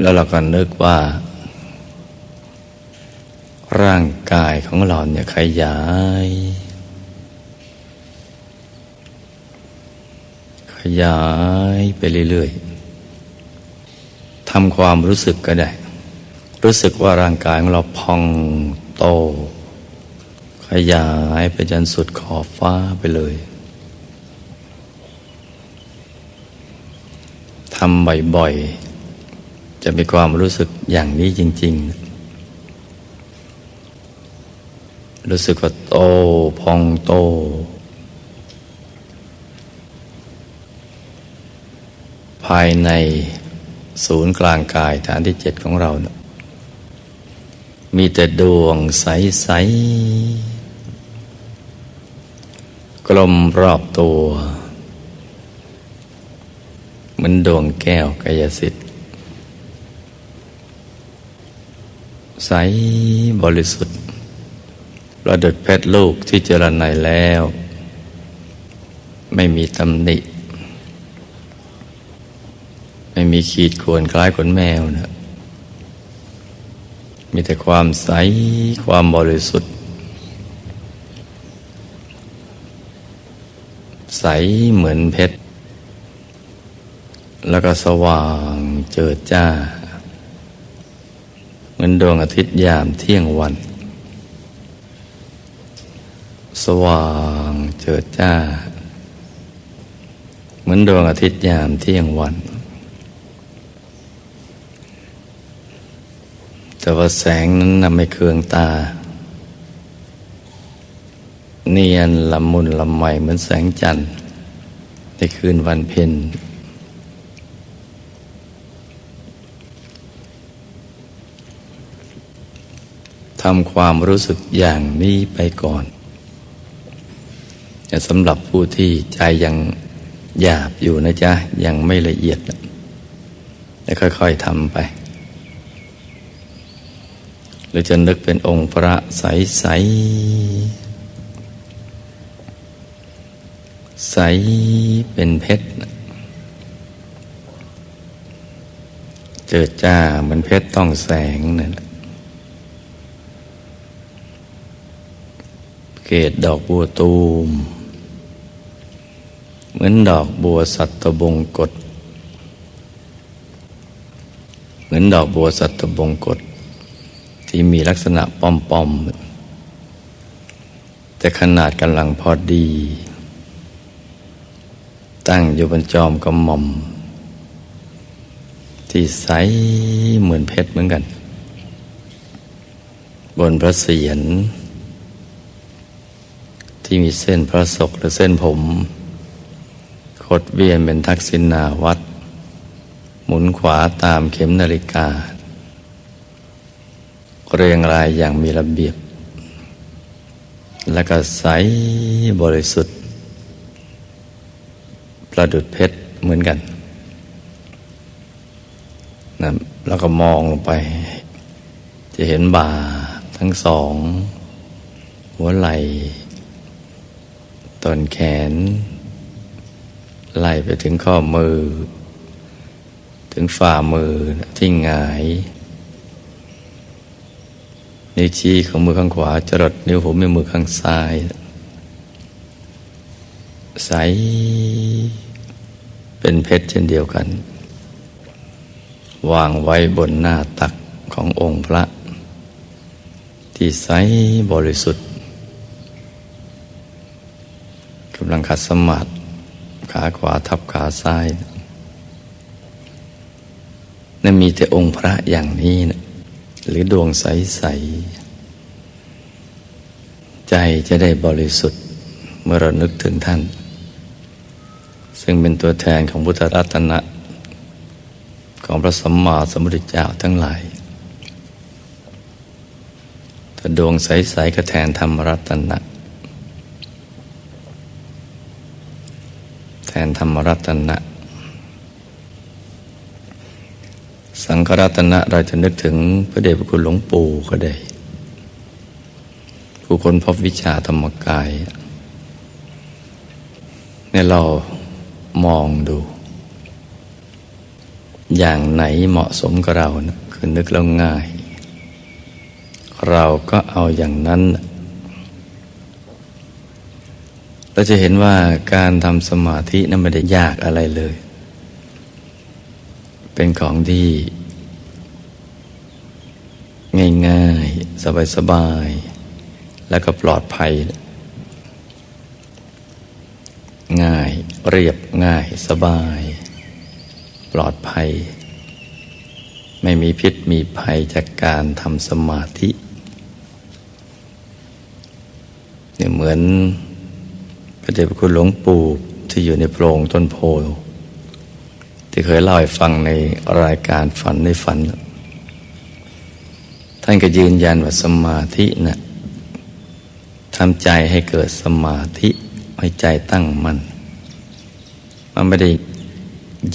แล้วเราก็นึกว่า ร่างกายของเราเนี่ยขยาย ขยายไปเรื่อยๆทำความรู้สึกก็ได้ รู้สึกว่าร่างกายของเราพองโต ขยายไปจนสุดขอบฟ้าไปเลยทำบ่อยๆ จะมีความรู้สึกอย่างนี้จริง ๆ รู้สึกว่าโตพองโต ภายในศูนย์กลางกายฐานที่เจ็ดของเรานะมีแต่ดวงใส ๆ กลมรอบตัว เหมือนดวงแก้วกายสิทธิ ใสบริสุทธิ์ประดุดเพชรลูกที่เจริญในแล้ว ไม่มีตำหนิ ไม่มีขีดข่วนคล้ายขนแมวนะมีแต่ความใสความบริสุทธิ์ ใสเหมือนเพชร แล้วก็สว่างเจิดจ้า เหมือนดวงอาทิตย์ยามเที่ยงวัน สว่างเจิดจ้า เหมือนดวงอาทิตย์ยามเที่ยงวัน แต่ว่าแสงนั้นนำไม่เคืองตา เนียนละมุนละไมเหมือนแสงจันทร์ในคืนวันเพ็ญ ทำความรู้สึกอย่างนี้ไปก่อนแต่สำหรับผู้ที่ใจยังหยาบอยู่นะจ๊ะ ยังไม่ละเอียดแล้วค่อย ๆทำไป หรือจะนึกเป็นองค์พระใสใสใสเป็นเพชร เจิดจ้าเหมือนเพชรต้องแสงนั่น เกตดอกบัวตูม เหมือนดอกบัวสัตบงกฎเหมือนดอกบัวสัตบงกฎที่มีลักษณะป้อมๆ แต่ขนาดกำลังพอดี ตั้งอยู่บนจอมกระหม่อม ที่ใสเหมือนเพชรเหมือนกัน บนพระเศียร ที่มีเส้นพระศกหรือเส้นผมขดเวียนเป็นทักษิณาวัด หมุนขวาตามเข็มนาฬิกา เรียงรายอย่างมีระเบียบ และก็ใสบริสุทธิ์ ประดุดเพชรเหมือนกันนะแล้วก็มองลงไป จะเห็นบ่าทั้งสอง หัวไหล่ ต้นแขน ไล่ไปถึงข้อมือ ถึงฝ่ามือที่หงาย นิ้วชี้ของมือข้างขวาจรดนิ้วหัวแม่มือข้างซ้าย ใส เป็นเพชรเช่นเดียวกัน วางไว้บนหน้าตักขององค์พระ ที่ใสบริสุทธิ กำลังขัดสมาธิขาขวาทับขาซ้ายนั่นมีแต่องค์พระอย่างนี้นะหรือดวงใส ๆ ใจจะได้บริสุทธิ์เมื่อเรานึกถึงท่าน ซึ่งเป็นตัวแทนของพุทธรัตนะ ของพระสัมมาสัมพุทธเจ้าทั้งหลายถ้าดวงใส ๆ ก็แทนธรรมรัตนะแท นธรรมรัตนะ สังฆรัตนะเราจะนึกถึงพระเดชพระคุณหลวงปู่ก็ได้ ผู้คนพบวิชาธรรมกายเนี่ยเรามองดู อย่างไหนเหมาะสมกับเรานะคือนึกแล้วง่าย เราก็เอาอย่างนั้น เราจะเห็นว่าการทำสมาธินั้นไม่ได้ยากอะไรเลย เป็นของที่ ง่ายๆ สบายๆ แล้วก็ปลอดภัย ง่ายเรียบง่ายสบาย ปลอดภัย ไม่มีพิษมีภัยจากการทำสมาธิเนี่ยเหมือน ระเดชพระคุณหลวงปู่ที่อยู่ในโพรงต้นโพที่เคยเล่าให้ฟังในรายการฝันในฝัน ท่านก็ยืนยันว่าสมาธินะ่ะทำใจให้เกิดสมาธิให้ใจตั้งมัน่นมันไม่ได้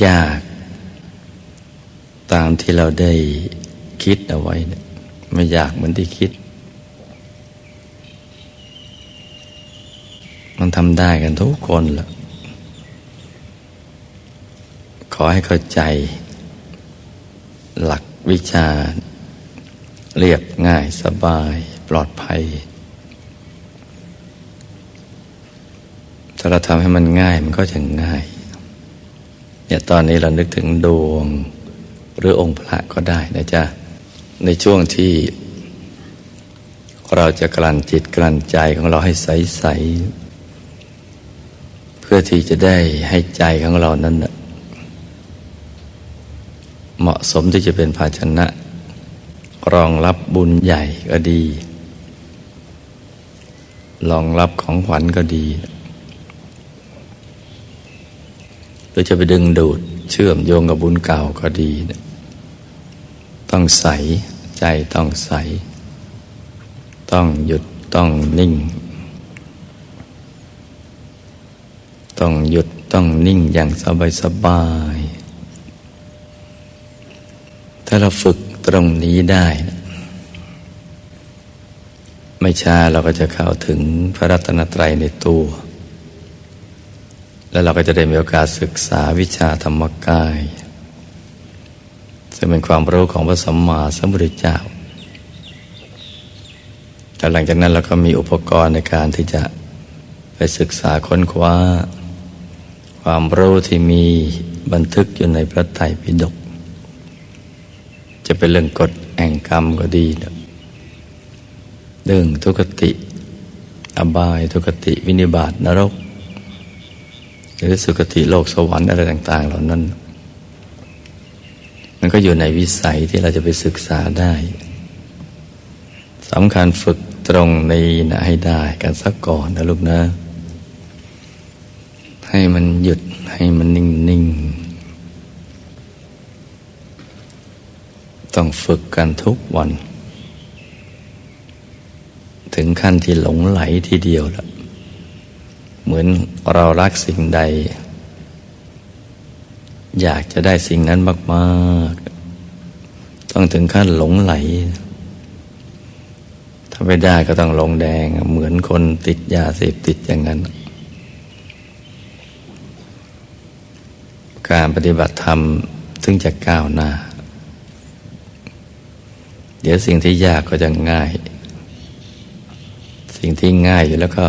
ยาก ตามที่เราได้คิดเอาไว้ ไม่ยากเหมือนที่คิด มันทำได้กันทุกคนละขอให้เข้าใจ หลักวิชา เรียบง่ายสบายปลอดภัย ถ้าเราทำให้มันง่ายมันก็จะง่ายเนี่ยตอนนี้เรานึกถึงดวง หรือองค์พระก็ได้นะจ๊ะ ในช่วงที่เราจะกลั่นจิตกลั่นใจของเราให้ใสๆ พื่อที่จะได้ให้ใจของเรานั้นเหมาะสมที่จะเป็นภาชนะ รองรับบุญใหญ่ก็ดีรองรับของขวัญก็ดีหรือจะไปดึงดูดเชื่อมโยงกับบุญเก่าก็ดี ต้องใส ใจต้องใส ต้องหยุดต้องนิ่ง ต้องหยุดต้องนิ่งอย่างสบายสบาย ถ้าเราฝึกตรงนี้ได้ ไม่ช้าเราก็จะเข้าถึงพระรัตนตรัยในตัว แล้วเราก็จะได้มีโอกาสศึกษาวิชาธรรมกาย ซึ่งเป็นความรู้ของพระสัมมาสัมพุทธเจ้าแต่หลังจากนั้นเราก็มีอุปกรณ์ในการที่จะไปศึกษาค้นคว้า ความรู้ที่มีบันทึกอยู่ในพระไตรปิฎกจะเป็นเรื่องกฎแห่งกรรมก็ดีเรื่องทุกติ อบายทุกติวินิบาตนรก หรือสุคติโลกสวรรค์อะไรต่าง ๆ เหล่านั้น มันก็อยู่ในวิสัยที่เราจะไปศึกษาได้สำคัญฝึกตรงนี้นะให้ได้กันสักก่อนนะลูกนะ ให้มันหยุดให้มันนิ่งนิ่งต้องฝึกกันทุกวัน ถึงขั้นที่หลงไหลทีเดียวละเหมือนเรารักสิ่งใด อยากจะได้สิ่งนั้นมากๆ ต้องถึงขั้นหลงไหล ถ้าไม่ได้ก็ต้องลงแดงเหมือนคนติดยาเสพติดอย่างนั้น การปฏิบัติธรรมถึงจะก้าวหน้า เดี๋ยวสิ่งที่ยากก็จะง่าย สิ่งที่ง่ายอยู่แล้วก็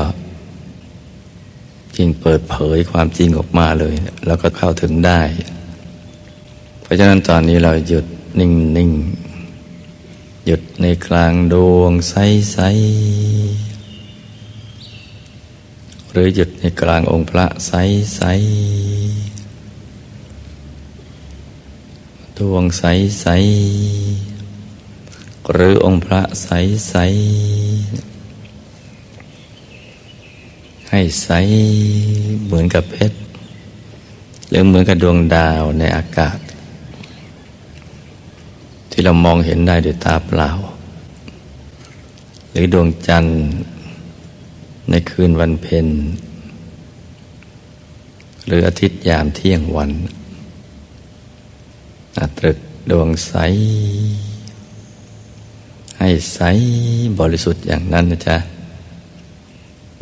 จริงเปิดเผยความจริงออกมาเลย แล้วก็เข้าถึงได้ เพราะฉะนั้นตอนนี้เราหยุดนิ่งนิ่งหยุดในกลางดวงใสใสหรือหยุดในกลางองค์พระใสใส ดวงใสใสหรือองค์พระใสใสให้ใสเหมือนกับเพชรหรือเหมือนกับดวงดาวในอากาศ ที่เรามองเห็นได้ด้วยตาเปล่า หรือดวงจันทร์ในคืนวันเพ็ญหรืออาทิตย์ยามเที่ยงวัน ตรึกดวงใส ให้ใสบริสุทธิ์อย่างนั้นนะจ๊ะ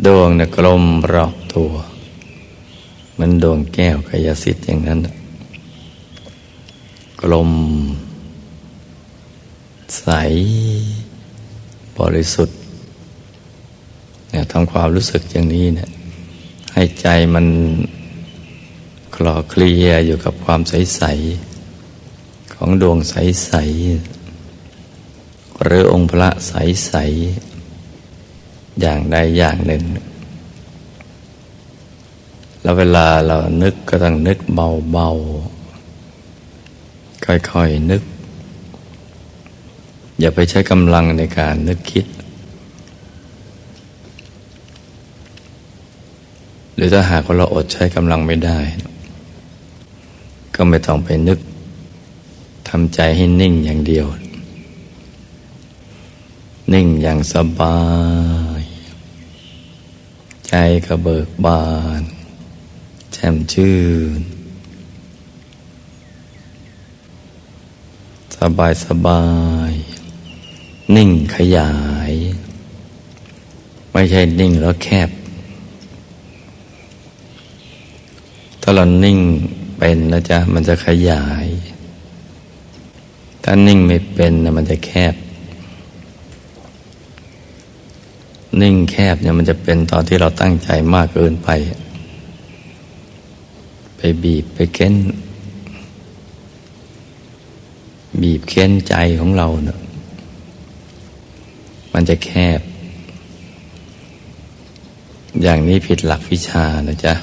ดวงนี่ยกลมรอบตัว มันดวงแก้วกายสิทธิ์อย่างนั้น กลม ใส บริสุทธิ์เนี่ยทำความรู้สึกอย่างนี้เนี่ยให้ใจมันคลอเคลียอยู่กับความใสๆ ของดวงใส ๆ หรือองค์พระใส ๆ อย่างใดอย่างหนึ่ง แล้วเวลาเรานึกก็ต้องนึกเบา ๆ ค่อย ๆ นึก อย่าไปใช้กำลังในการนึกคิด หรือถ้าหากว่าเราอดใช้กำลังไม่ได้ ก็ไม่ต้องไปนึก ทำใจให้นิ่งอย่างเดียว นิ่งอย่างสบาย ใจก็เบิกบาน แช่มชื่น สบายสบาย นิ่งขยาย ไม่ใช่นิ่งแล้วแคบ ถ้าเรานิ่งเป็นนะจ๊ะ มันจะขยาย ถ้านิ่งไม่เป็นนะมันจะแคบ นิ่งแคบเนี่ยมันจะเป็นตอนที่เราตั้งใจมากเกินไป ไปบีบไปเค้น บีบเค้นใจของเราเนะมันจะแคบ อย่างนี้ผิดหลักวิชานะจ๊ะ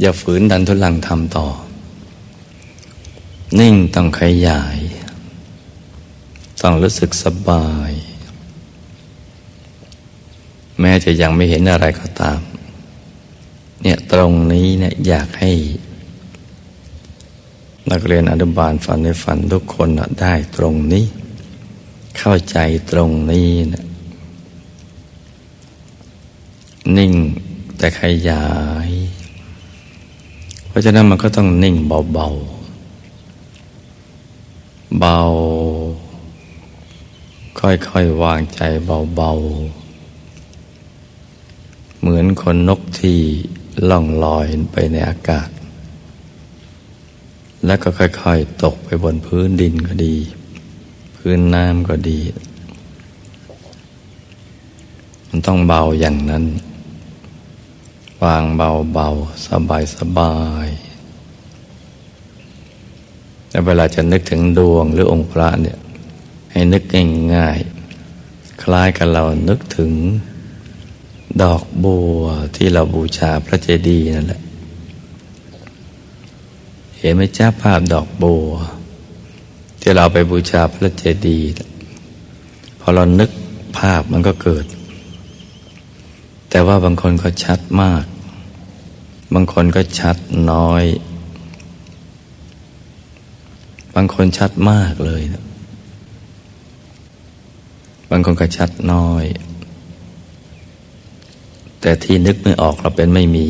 อย่าฝืนดันทุลังทำต่อ นิ่งต้องขยาย ต้องรู้สึกสบาย แม้จะยังไม่เห็นอะไรก็ตาม เนี่ยตรงนี้เนี่ยอยากให้ นักเรียนอนุบาลฝันในฝันทุกคนนะได้ตรงนี้ เข้าใจตรงนี้นะนิ่งแต่ขยาย เพราะฉะนั้นมันก็ต้องนิ่งเบาๆ เบา ค่อยๆวางใจเบา ๆ เหมือนคนนกที่ล่องลอยไปในอากาศ แล้วก็ค่อยๆ ตกไปบนพื้นดินก็ดี พื้นน้ำก็ดี มันต้องเบาอย่างนั้น วางเบาๆ สบายๆ แต่เวลาจะนึกถึงดวงหรือองค์พระเนี่ยให้นึกง่ายๆคล้ายกับเรานึกถึงดอกบัวที่เราบูชาพระเจดีย์นั่นแหละ เห็นไหมจ้าภาพดอกบัว ที่เราไปบูชาพระเจดีย์พอเรานึกภาพมันก็เกิด แต่ว่าบางคนก็ชัดมาก บางคนก็ชัดน้อย บางคนชัดมากเลยนะบางคนก็ชัดน้อย แต่ที่นึกไม่ออกเราเป็นไม่มี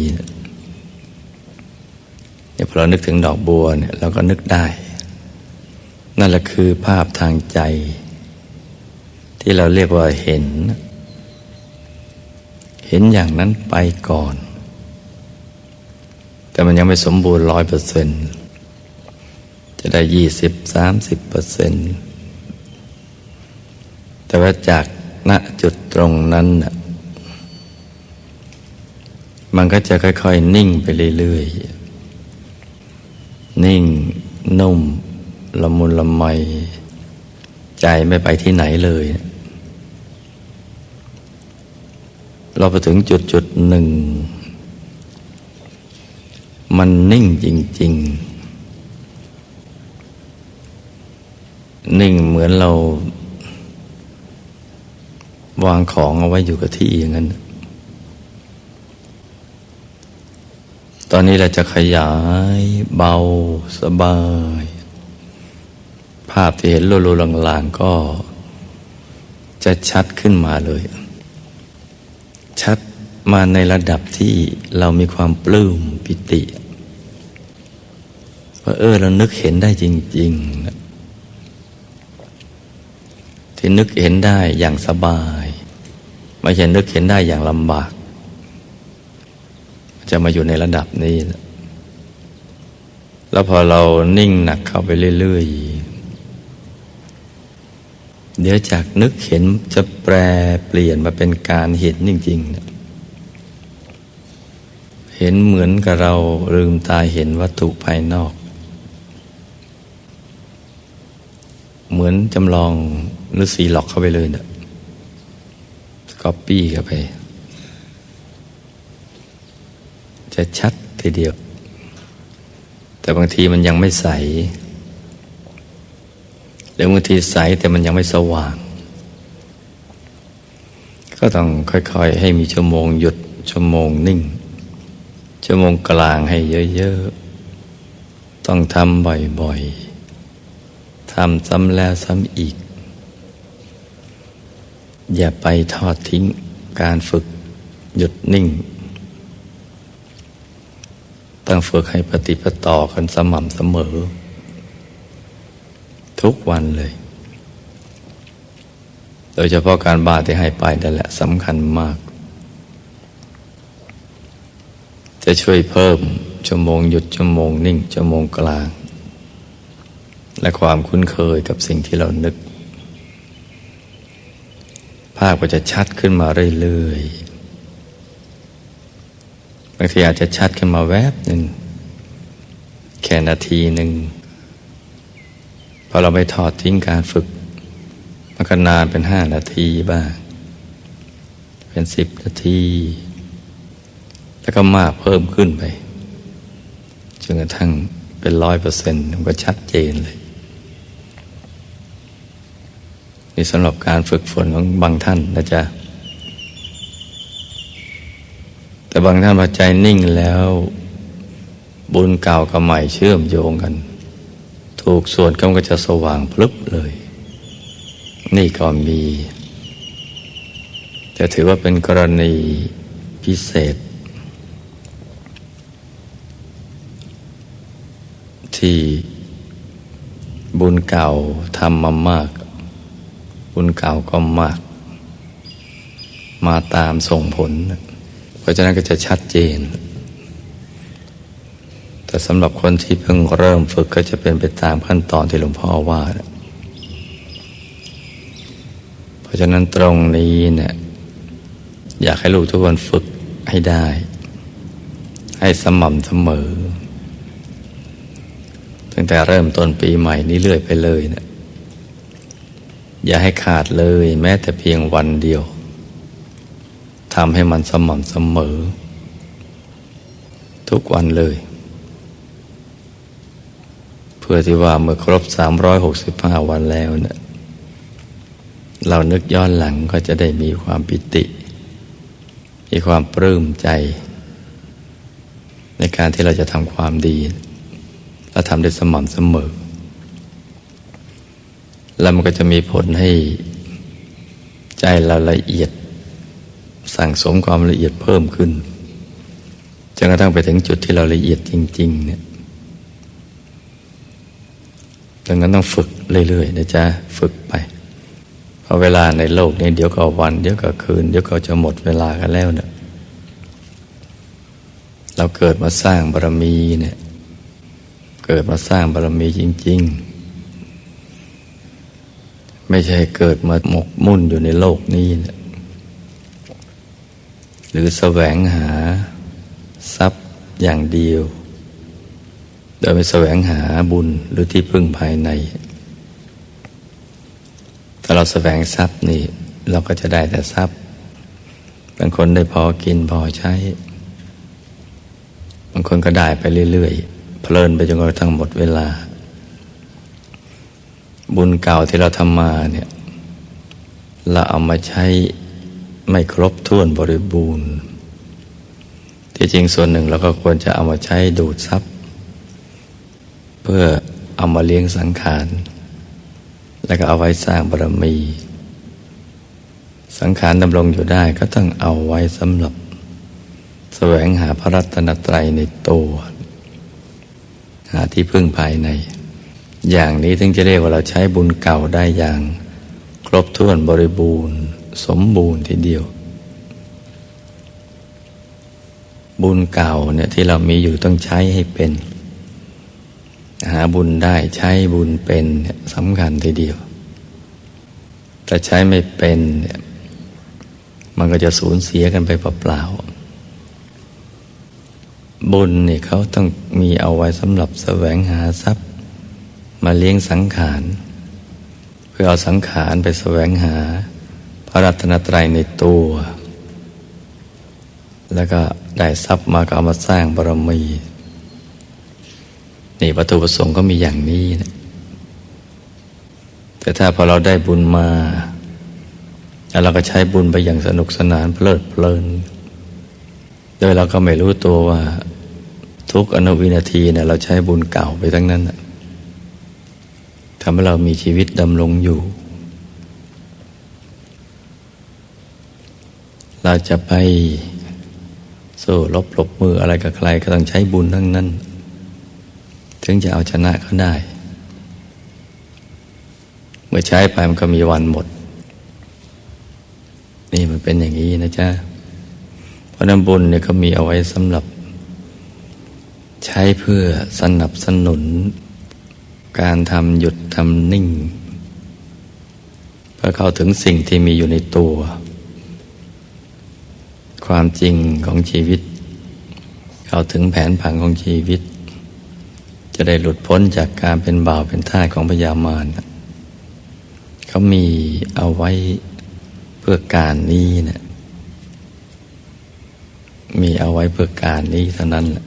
เนี่ยพอเรานึกถึงดอกบัวเนี่ยเราก็นึกได้ นั่นแหละคือภาพทางใจ ที่เราเรียกว่าเห็น เห็นอย่างนั้นไปก่อน แต่มันยังไม่สมบูรณ์ร้อยเปอร์เซ็นต์ จะได้ยี่สิบสามสิบเปอร์เซ็นต์แต่ว่าจากณจุดตรงนั้นน่ะมันก็จะค่อยๆ นิ่งไปเรื่อยๆ นิ่ง นุ่ม ละมุนละไม ใจไม่ไปที่ไหนเลย เราไปถึงจุดจุดหนึ่ง มันนิ่งจริง ๆ นิ่งเหมือนเรา วางของเอาไว้อยู่กับที่อย่างนั้น ตอนนี้เราจะขยายเบาสบาย ภาพที่เห็นโลๆลางๆก็จะชัดขึ้นมาเลย ชัดมาในระดับที่เรามีความปลื้มปิติว่าเออเรานึกเห็นได้จริงๆนะ ที่นึกเห็นได้อย่างสบาย ไม่ใช่นึกเห็นได้อย่างลำบาก จะมาอยู่ในระดับนี้ แล้วพอเรานิ่งหนักเข้าไปเรื่อยๆ เดี๋ยวจากนึกเห็นจะแปรเปลี่ยนมาเป็นการเห็นจริงๆ เห็นเหมือนกับเราลืมตาเห็นวัตถุภายนอก เหมือนจำลอง หรือสีหลอกเข้าไปเลยเนะี่ยก๊อปปี้เข้าไป จะชัดทีเดียว แต่บางทีมันยังไม่ใส หรือบางทีใสแต่มันยังไม่สว่าง ก็ต้องค่อย ๆ ให้มีชั่วโมงหยุดชั่วโมงนิ่ง ชั่วโมงกลางให้เยอะ ๆ ต้องทำบ่อย ๆทำซ้ำแล้วซ้ำอีก อย่าไปทอดทิ้งการฝึกหยุดนิ่ง ต้องฝึกให้ปฏิปต่อกันสม่ำเสมอ ทุกวันเลย โดยเฉพาะการบ้าที่ให้ไปนั่นแหละสำคัญมาก จะช่วยเพิ่มชั่วโมงหยุดชั่วโมงนิ่งชั่วโมงกลาง และความคุ้นเคยกับสิ่งที่เรานึกาพก็จะชัดขึ้นมาเรื่อยๆ บางทีอาจจะชัดขึ้นมาแวบหนึ่ง แค่นาทีหนึ่ง พอเราไปถอดทิ้งการฝึก มันก็นานเป็นห้านาทีบ้าง เป็นสิบนาที แล้วก็มากเพิ่มขึ้นไป จนกระทั่งเป็นร้อยเปอร์เซ็นต์มันก็ชัดเจนเลย นี่สำหรับการฝึกฝนของบางท่านนะจ๊ะ แต่บางท่านพอใจนิ่งแล้ว บุญเก่ากับใหม่เชื่อมโยงกัน ถูกส่วนก็จะสว่างพลึบเลย นี่ก็มีจะถือว่าเป็นกรณีพิเศษ ที่บุญเก่าทำมามาก บุญเก่าก็มาก มาตามส่งผล เพราะฉะนั้นก็จะชัดเจน แต่สำหรับคนที่เพิ่งเริ่มฝึกก็จะเป็นไปตามขั้นตอนที่หลวงพ่อว่า เพราะฉะนั้นตรงนี้เนี่ยอยากให้ลูกทุกคนฝึกให้ได้ ให้สม่ำเสมอตั้งแต่เริ่มต้นปีใหม่นี้เรื่อยไปเลยเนะี่ย อย่าให้ขาดเลยแม้แต่เพียงวันเดียวทำให้มันสม่ำเสมอ ทุกวันเลย เพื่อที่ว่าเมื่อครบ 365 วันแล้วเนะี่ยเรานึกย้อนหลังก็จะได้มีความปิติ มีความปลื้มใจ ในการที่เราจะทำความดี และทำได้สม่ำเสมอ แล้วมันก็จะมีผลให้ใจเราละเอียด สั่งสมความละเอียดเพิ่มขึ้นจนกระทั่งไปถึงจุดที่เราละเอียดจริง ๆ เนี่ยดังนั้นต้องฝึกเรื่อยๆนะจ๊ะฝึกไปเพราะเวลาในโลกนี้เดี๋ยวก็วัน เดี๋ยวก็คืน เดี๋ยวก็จะหมดเวลากันแล้วเนี่ยเราเกิดมาสร้างบารมีเนี่ย เกิดมาสร้างบารมีจริง ๆ ไม่ใช่เกิดมาหมกมุ่นอยู่ในโลกนี้นี่ยหรือแสวงหาทรัพย์อย่างเดียว โดยไม่แสวงหาบุญหรือที่พึ่งภายใน ถ้าเราแสวงทรัพย์นี่ เราก็จะได้แต่ทรัพย์บางคนได้พอกินพอใช้ บางคนก็ได้ไปเรื่อยๆ เพลินไปจนกระทั่งหมดเวลา บุญเก่าที่เราทำมาเนี่ยเราเอามาใช้ไม่ครบถ้วนบริบูรณ์ ที่จริงส่วนหนึ่งเราก็ควรจะเอามาใช้ดูดซับเพื่อเอามาเลี้ยงสังขาร แล้วก็เอาไว้สร้างบารมี สังขารดำรงอยู่ได้ก็ต้องเอาไว้สำหรับ แสวงหาพระรัตนตรัยในตัว หาที่พึ่งภายใน อย่างนี้ถึงจะเรียกว่าเราใช้บุญเก่าได้อย่าง ครบถ้วนบริบูรณ์ สมบูรณ์ทีเดียว บุญเก่าเนี่ยที่เรามีอยู่ต้องใช้ให้เป็น หาบุญได้ใช้บุญเป็นสำคัญทีเดียว แต่ใช้ไม่เป็นเนี่ยมันก็จะสูญเสียกันไปเปล่าๆบุญเนี่ยเขาต้องมีเอาไว้สำหรับแสวงหาทรัพย์ มาเลี้ยงสังขาร เพื่อเอาสังขารไปแสวงหา พระรัตนตรัยในตัว แล้วก็ได้ทรัพย์มาก็เอามาสร้างบารมีนี่วัตถุประสงค์ก็มีอย่างนี้นะแต่ถ้าพอเราได้บุญมา แล้วเราก็ใช้บุญไปอย่างสนุกสนานเพลิดเพลิน โดยเราก็ไม่รู้ตัวว่า ทุกอนุวินาทีเนี่ยเราใช้บุญเก่าไปทั้งนั้น ทำให้เรามีชีวิตดำรงอยู่ เราจะไปสู้ลบหลบมืออะไรกับใครก็ต้องใช้บุญทั้งนั้น ถึงจะเอาชนะเขาได้ เมื่อใช้ไปมันก็มีวันหมด นี่มันเป็นอย่างนี้นะจ๊ะเพราะน้ำบุญเนี่ยก็มีเอาไว้สำหรับ ใช้เพื่อสนับสนุน การทำหยุดทำนิ่ง เพื่อเข้าถึงสิ่งที่มีอยู่ในตัว ความจริงของชีวิต เข้าถึงแผนผังของชีวิต จะได้หลุดพ้นจากการเป็นบ่าวเป็นท่าของพยามารเขามีเอาไว้เพื่อการนี้นะมีเอาไว้เพื่อการนี้เท่านั้นแหละ